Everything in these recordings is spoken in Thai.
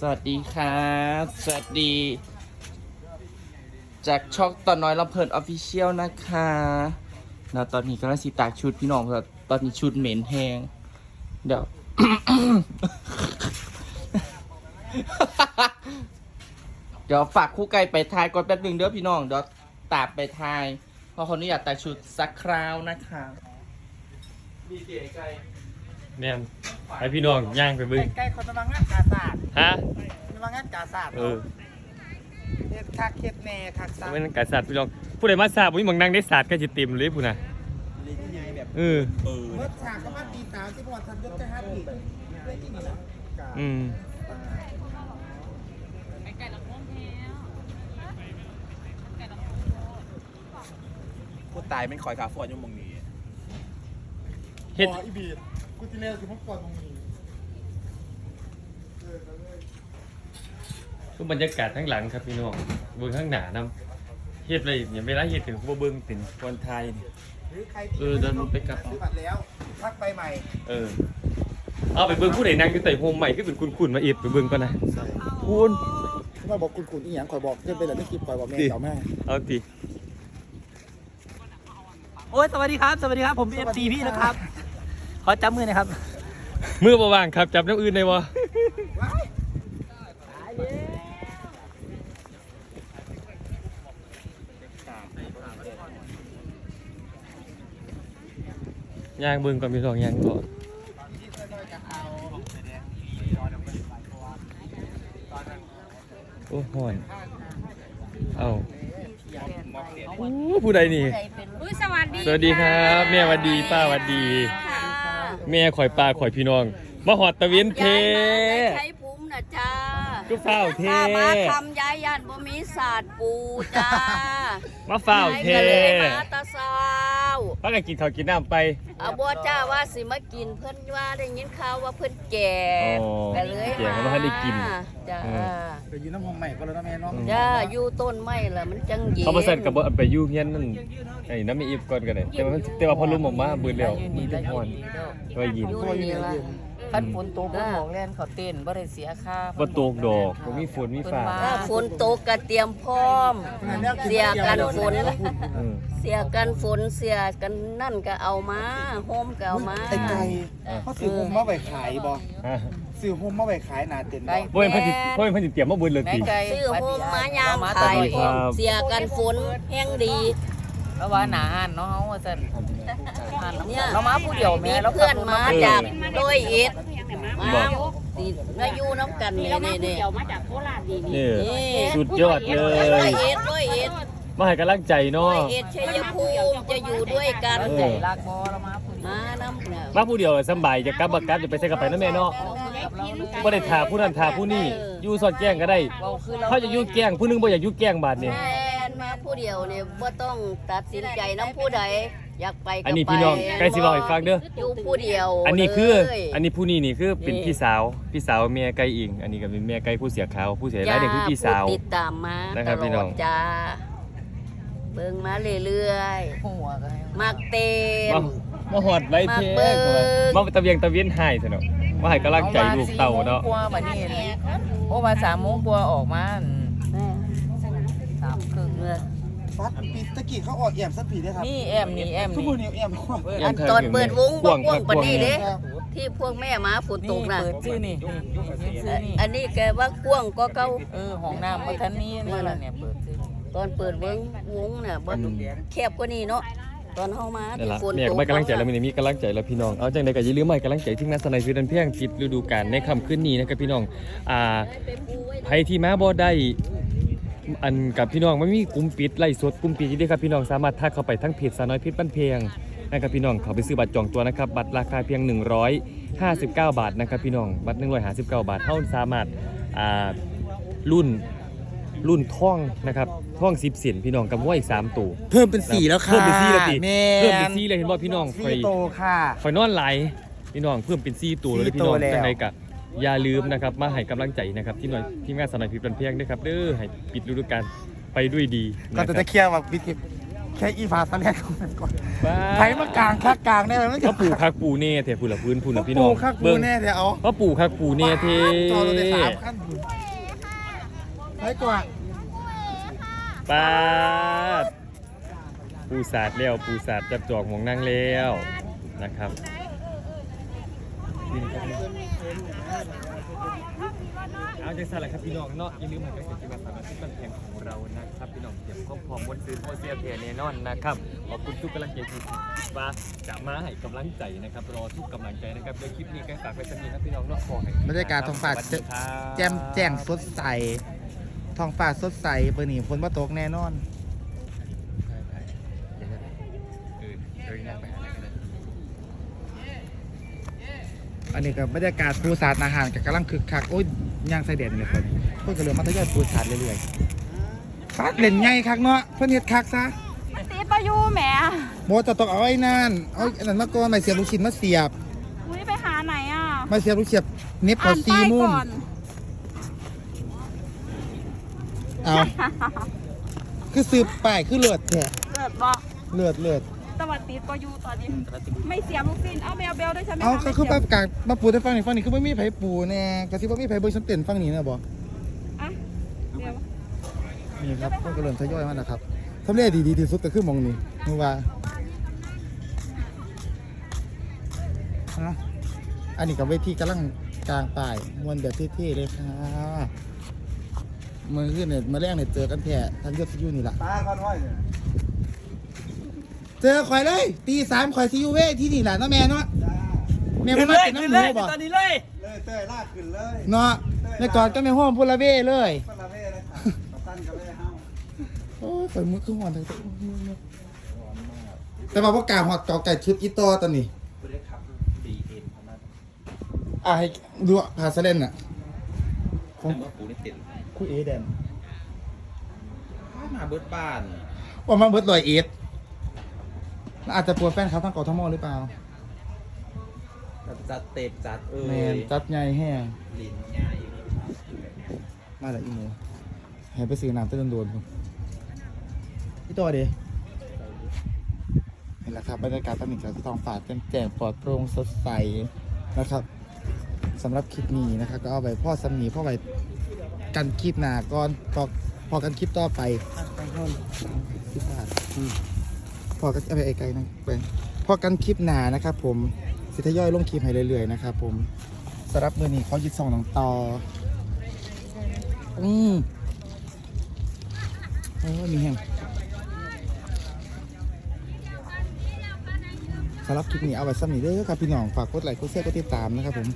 สวัสดีครับสวัสดี จากช่องตอนน้อยลำเพลินออฟฟิเชียลนะคะนะตอนนี้กำลังสิตากชุดพี่น้องครับตอนนี้ชุดเหม็นแห้งเดี๋ยว เดี๋ยวฝากคู่ไก่ไปทายก่อนแป๊บหนึงเด้อพี่น้องเดี๋ยวตากไปทายเพราะคนนี้อยากตากชุดสักคราวนะคะดีเก๋ไก่ แม่นไอพี่น้องย่างไปเบึงใกล้ๆคนมางานกาศาสตร์ฮะมางานกาศาสตร์เออเฮ็ดคักเฮ็ดแน่คักซะเป็นการศาสตร์พี่น้อง ผู้ใดมาศาสตร์ผมมังนั่งได้ศาสตร์ก็จะเต็มเลยผู้น่ะลิ้นใหญ่แบบเออเมื่อฉากก็มาตีสามที่พอทันยศจะห้าปีเพื่อที่นี่นะอืมผู้ตายเป็นคอยคาฟอนอยุ่มงนี้เฮ็ดอีบีด กูที่เลวคือพวกปอดตรงนี้คือบรรยากาศทั้งหลังครับพี่น้องเบิ่งข้างหน้านํเฮ็ดเลยอย่าเวลาเฮ็ดถึงบ่เบิ่งเป็นคนไทยนี่ หรือใครเออเดินลงไปกระเป๋า ซื้อบัตรแล้วพักไปใหม่เออ เอาไปเบิ่งผู้ใดนั่งอยู่ใต้โฮมใหม่ก็เป็นคุณๆมาเอ็ดไปเบิ่งก่อนนะคุณที่มาบอกคุณคุณอีหยังคอยบอกเพื่อนไปแล้วไม่คิดคอยบอกแม่เจ้าแม่เอาติโอ้ยสวัสดีครับ สวัสดีครับ ผมเอฟซีพี่นะครับ ขอจับมือหนะครับ มือบ่ว่างครับ จับน้ำอื่นได้บ่ย่างเบิ่งก่อนพี่น้องย่างก่อนโอ้ห่อนเอาโอ้ผู้ใดนี่อุ้ยสวัสดี สวัสดีครับ แม่หวัดดี ป้าหวัดดีค่ะ แม่ข่อยปลาข่อยพี่น้องมาหอดตะเวนเท ใช้ ก็เฝ้าเทถ้ามาคำย้ายย่านบ่มีศาสตร์ปูจ้ามาเฝ้าเทยายก็เลยมาตาสาวพักกันกินข้าวกินน้ำไป เอาบัวจ้าว่าสิมากินเพิ่นว่าได้ยินข่าวว่าเพิ่นแก่อ๋อก็เลยแก่ก็บ่ทันได้กินจ้าอืไปยืนน้ำหอมใหม่ก็แล้วนะแม่เน้องจ้าอยู่ต้นไม้ล่ะมันจังเย็นเขามาสั่นกับบ่ไปอยู่เฮียนนั่นไอ้น้ำมีอีฟก่อนก็ได้แต่ว่ามันแต่ว่าพอลุมออกมาเบื่อแล้วมันเป็นฮ้อนไว้ยินอยู่นี่ล่ะ คันฝนตกบนหมองแล่นเขาเต้นบ่ได้เสียค่าบ่ตกดอกบ่มีฝนมีฟ้าถ้าฝนตกก็เตรียมพร้อม เสียกันฝนเออเสียกันฝนเสียกันนั่นก็เอามาโฮมก็เอามาไอ้ไก่เขาซื้อโฮมมาไว้ขายบ่ฮะซื้อโฮมมาไว้ขายหนาเต็นบ่บ่เห็นเพิ่นสิบ่เห็นเพิ่นสิเตรียมมาเบิดเลยแม่ติ ไก่ซื้อโฮมมายามมาขายสวัสดีครับเสียกันฝนแห้งดี แล้วว่าหนาหันเนาะเฮาว่าซั่นหันเนี่ยเรามาผู้เดียวมีแม่เราเพื่อนมาจากโดยเอ็ดบมาอกติมาอยู่น้ำกันนี่นี่นี่นี่นี่สุดยอดเลโดยย เอ็ดโดยเอ็ดมาให้กำลังใจโดเนาะยเอ็ดชัยภูมิจะอยู่ด้วยกันเออใจรักบ่เรามาผู้เดียวมาน้ำเนี่ยมาผู้เดียวสำบายจะกลับบักกลับจะไปใส่กระไปนะแม่เนาะกับเราเลยบ่ได้ถาผู้นั้นถาผู้นี้อยู่สอดแจ้งก็ได้เว้าคือเราเขาจะอยู่แกล้งผู้หนึงบ่อยากอยู่แกล้งบาดนี่แม่น มาผู้เดียวเนี่ยว่าต้องตัดสินใจน้ำผู้ใดอยากไปก็ไปอันนี้พี่น้องใกล้สิเว้าให้ฟังเด้อ อยู่ผู้เดียวอันนี้คือ เลยอันนี้ผู้นี้นี่คือเป็นนี่พี่สาว พี่สาวแม่ไก่อิง อันนี้ก็เป็นแม่ไก่ผู้เสียขาวผู้เสียรายนี่คือพี่สาวผู้ติดตามมานะครับตพี่ลน้ออดงจ้าเบิ่งมาเรื่อยหัวก็ให้ๆมักเต้น มามาหอดไว้เทมาเบิ่ง มาตะเวียงตะเวียนให้ซะเนาะมาให้กำลังใจลูกเต่าเนาะอมสี่โมงกว่าบัดนี้โอ้มาสามโมงกว่าออกมาอั่นสามครึ่ง เมื่อ ฟัดปีตะกี้เขาออกแอมสักปีได้ครับนี่แอมนี่แอมทุกนี่มือนี่แอมอันตอนเปิดวงกบ่ว้างกว้างปานนี้เด้ครับที่พวกแม่มาฝนตนี่กน่ะเปิดชื่อนี่นี่นี่ชื่อนี่อันนี้แกว่ากว้างก็เก่าเออห้องน้ำมาทันนี้นี่ล่ะเนี่ยเปิดชื่อนี่ตอนเปิดวงวงน่ะบ่แคบกว่านี้เนาะตอนเฮามานั่นที่ล่ะฝนแม่ตก็กไม่กำลังใจแล้วมีมีกำลังใจแล้วพี่น้องเอาจังไดก็อย่าลืมให้กำลังใจที่นักสนัยฟิดันเพียงปิดฤดูกาลในค่ำคืนนี้นะครับพี่น้องอ่าไผที่มาบ่ได้ อันกับพี่น้องมันมีกลุ่มปิดไล่สดกลุ่มปิดอยู่เด้ครับพี่น้องสามารถทักเข้าไปทั้งเพจสาวน้อยเพชรบ้านเพียงนะครับพี่น้องเขาไปซื้อบัตรจองตัวนะครับบัตรราคาเพียง 159 บาทนะครับพี่น้องบัตร159 บาทเท่าสามารถอ่ารุ่นรุ่นท่องนะครับท่อง10เสียนพี่น้องกับว่าอีก3ตัวเพิ่มเป็นสี่แล้วค่ะเพิ่มเป็น4แล้วติแม่เพิ่มเป็น4เลยเห็นบ่พี่น้องข่อยสี่โตค่ะข่อยนอนไหลายพี่น้องเพิ่มเป็น4ตัวเลยสี่พี่น้องตัวแล้วจังไดกะ อย่าลืมนะครับมาให้กำลังใจนะครับ ที่หน่วยทีมงานสาวน้อยเพชรบ้านเพียงด้วยครับเด้อให้ปิดฤดูกาลไปด้วยดีก็นะคจะรับตะเคียนว่าพิธีแค่อีฝาสแลนของมันก่อนบ้าไผมากลางคักกลางได้ไหมมันก็ปลูกคักปูเน่เถอะพูดละพื้นพูดละพี่น้องปลูกคักปูเบิ่งแน่เดี๋ยวเอาก็ปลูกคักปูเน่เทจอเราได้สามขั้นผุนไอ้กว่าปาดปูสาดแล้วปูสาดจับจอกหมองนั่งแล้วนะครับ เอาใจสั่นแหละครับพี่น้องเนาะอย่าลืมมาเป็นกิจกรรมสามารถที่เป็นแข่งของเรานะครับพี่น้องเตรียมพร้อมพร้อมวันซื้อโมเสียเพแน่นอนนะครับขอบคุณทุกกำลังใจที่มาจะมาให้กำลังใจนะครับรอทุกกำลังใจนะครับโดยคลิปนี้ก็ฝากไว้สักนิดครับพี่น้องเนาะขอให้บรรยากาศท้องฟ้าสวัสดีครับ แจ่มแจ้งสดใสท้องฟ้าสดใสเบอร์นี้ฝนมาตกแน่นอนอัน นี้กับบรรยากาศปูสาดอาหารกับกำลังคึกคักโอ้ยย่างไส้เด่นเลยคนคนก็เริ่มมาทยอยปูสาดเรื่อยๆฟาดเล่นไงคักเนาะเพิ่นเฮ็ดคักซะตีประยูแหมโมจะต้องเอาไอ้นั่นเอาไอ้นั่นมาก่อนมาเสียบลูกชิ้นมาเสียบอุ้ยไปหาไหนอะมาเสียบลูกเสียบเน็บอ่าเขานซีป้ายมุมก่อนเอาคือสืบป้ายคือเลือดแท้เกิดบอกเลือดเลือด ตวัดตีประยูตอนนี้ ไม่เสียบลูกซินเอาเบลเบลด้วยใช่ไหมเอาคะก็คือไม่ป้าเสียบกลางมาปูได้ฟังนี่ฟังนี่คือไม่มีไผปูแน่กระซิบว่ามีไผเบิ่งฉันเต้นฟังนี่นะบ่อะเดี๋ยวนี่ครับก็กระเริ่มทยอยมาแล้วครับทำเลดีดีที่สุดก็คือหมองนี้นึกว่าฮะอันนี้กับเวทีกำลังกลางป่ายมวนแบบเท่ๆเลยค่ะมือขึ้นเนี่ยมาแรกเนี่ยเจอกันแท้ทันยศซิอยูนี่ล่ะตาคอนห้อยเนี่ย เจอข่อยเลย ตีสามข่อยซิอยูเวที่นี่แหละเนาะแม่เนาะแม่เพิ่นมาเป็นน้ำหมูบ่ตอนนี้เลยเลยเต้ยลากขึ้นเลยเนาะในก่อนก็ไม่ห้อมพุละเว่เลยก็ละเว้เลยค่ะสั้นก็เลยเฮาโอ้ยข่อยมือขึ้นหอนเลยแต่ว่าพวกกาหอดเก่าไก่ชุดอีตอตอนนี้คุณได้ขับดีเอ็นประมาณอะให้ดูอะพาสเลนอะของว่าปูนี่ติดคุยเอแดนมาเบิดบ้าน ว่ามาเบิร์ดลอยเอส แล้วอาจจะปวดแฟนเขาทั้งเกาทั้งมอหรือเปล่าจัดเต็มจัดเอ้แมนยจัดใหญ่แห้งลิ้นใหญ่มาแล้วอีโมให้ไปซื้อน้ำเต้นโดนๆพุ่นพี่ตัวเดีนี่แหละครับบรรยากาศตอนนี้กับท้องฟ้าแจ่มแจ้งปลอดโปร่งสดใสนะครับสำหรับคลิปนี้นะครับ ก็เอาไปพ่อสำนีพ่อไปกันคลิปหน้าก่อนพอพอกันคลิปต่อไป สิบบาทอืม พอกันเอาไปไกลๆนะไปพอกันคลิปหนานะครับผมสิทยอยลงคลิปให้เรื่อยๆนะครับผมสำหรับมือนี้เขายึดส่งน้องต่ออืมโอ้มีแห้งสำหรับคลิปนี้เอาไว้ซ้ำนี้เด้อครับพี่น้องฝากกดไลค์กดแชร์กดติดตามนะครับผม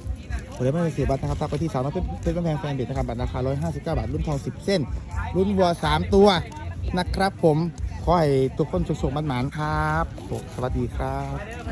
ผมได้ไม่เป็นเสียบัตรนะครับทักไปที่สาวน้อยเป็นเป็นแพงแฟนเด็ดนะครับบัตรราคา159 บาทรุ่นทอง 10 เส้น รุ่นวัว 3 ตัวนะครับผม ให้ทุกคนสุขๆมันหมานครับ สวัสดีครับ